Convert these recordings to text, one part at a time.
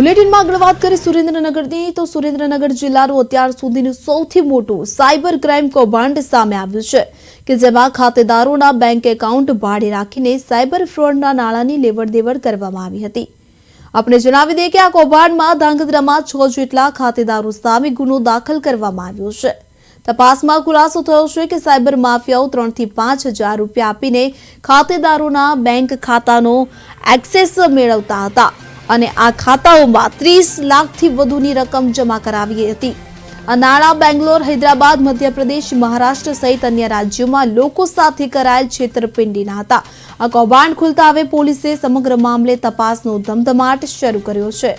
બુલેટિનમાં આગળ વાત કરીએ સુરેન્દ્રનગરની, તો સુરેન્દ્રનગર જિલ્લાનું અત્યાર સુધીનું સૌથી મોટું સાયબર ક્રાઇમ કૌભાંડ સામે આવ્યું છે, કે જેમાં ખાતેદારોના બેંક એકાઉન્ટ ભાડે રાખીને સાયબર ફ્રોડના નાણાંની લેવડ દેવડ કરવામાં આવી હતી. આપણે જણાવી દઈએ કે આ કૌભાંડમાં ધાંગધ્રામાં છ જેટલા ખાતેદારો સામે ગુનો દાખલ કરવામાં આવ્યો છે. તપાસમાં ખુલાસો થયો છે કે સાયબર માફિયાઓ ત્રણથી પાંચ હજાર રૂપિયા આપીને ખાતેદારોના બેંક ખાતાનો એક્સેસ મેળવતા હતા. અને આ ખાતાઓમાં ત્રીસ લાખથી વધુની રકમ જમા કરાવી હતી. આ નાણાં બેંગ્લોર, હૈદરાબાદ, મધ્યપ્રદેશ, મહારાષ્ટ્ર સહિત અન્ય રાજ્યોમાં લોકો સાથે કરાયેલ છેતરપિંડીના હતા. આ કૌભાંડ ખુલતા હવે પોલીસે સમગ્ર મામલે તપાસનો ધમધમાટ શરૂ કર્યો છે.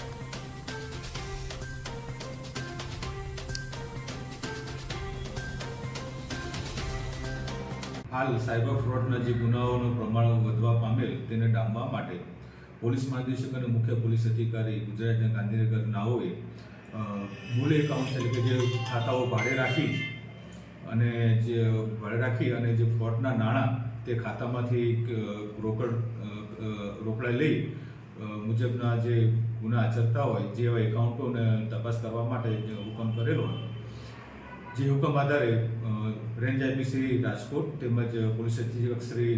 હાલ સાયબર ફ્રોડના જે ગુનાઓનું પ્રમાણ વધવા પામેલ તેને ડામવા માટે પોલીસ મહાનિદેશક અને મુખ્ય પોલીસ અધિકારી ગુજરાતના ગાંધીનગર નાઓએ બુલ એકાઉન્ટ એટલે કે જે ખાતાઓ ભાડે રાખી અને જે ભાડે રાખી અને જે ફ્રોડના નાણાં તે ખાતામાંથી રોકડ રોકડા લઈ મુજબના જે ગુના આચરતા હોય જેવા એકાઉન્ટોને તપાસ કરવા માટે જે હુકમ કરેલો જે હુકમ આધારે રેન્જ આઈપી શ્રી રાજકોટ તેમજ પોલીસ અધિક્ષક શ્રી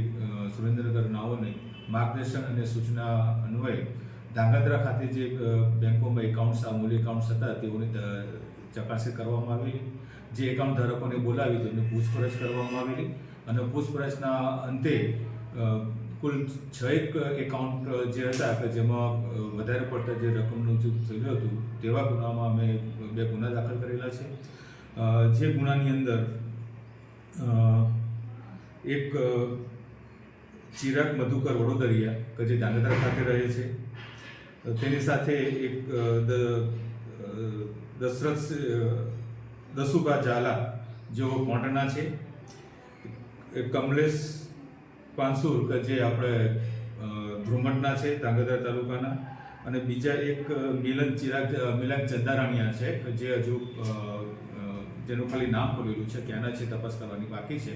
સુરેન્દ્રનગર નાઓને માર્ગદર્શન અને સૂચના અન્વયે ધાંગધ્રા ખાતે જે બેંકોમાં એકાઉન્ટ્સ અમૂલ્ય એકાઉન્ટ્સ હતા, તેઓની ચકાસણી કરવામાં આવેલી. જે એકાઉન્ટ ધારકોને બોલાવી, તેમની પૂછપરછ કરવામાં આવેલી. અને પૂછપરછના અંતે કુલ છ એક એકાઉન્ટ જે હતા, કે જેમાં વધારે પડતા જે રકમનું જે થયેલું હતું, તેવા ગુનામાં અમે બે ગુના દાખલ કરેલા છે. જે ગુનાની અંદર એક ચિરાગ મધુકર વડોદરિયા, કે જે ધાંગધ્રા ખાતે રહે છે. તેની સાથે એક દશરથ દસુભા ઝાલા જેઓ કોટના છે. કમલેશ પાનસુર, કે જે આપણે ધ્રુમટના છે ધાંગધ્રા તાલુકાના. અને બીજા એક મિલન ચિરાગ મિલન ચંદારાણીયા છે જે હજુ જેનું ખાલી નામ ખોલેલું છે ક્યાંના છે, તપાસ કરવાની બાકી છે.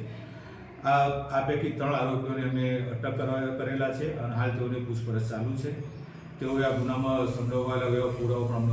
આ આ પૈકી ત્રણ આરોપીઓને અમે અટક કરવા, કરેલા છે અને હાલ તેઓની પૂછપરછ ચાલુ છે. તેઓએ આ ગુનામાં સંડોવાયેલા એવા પુરાવા પણ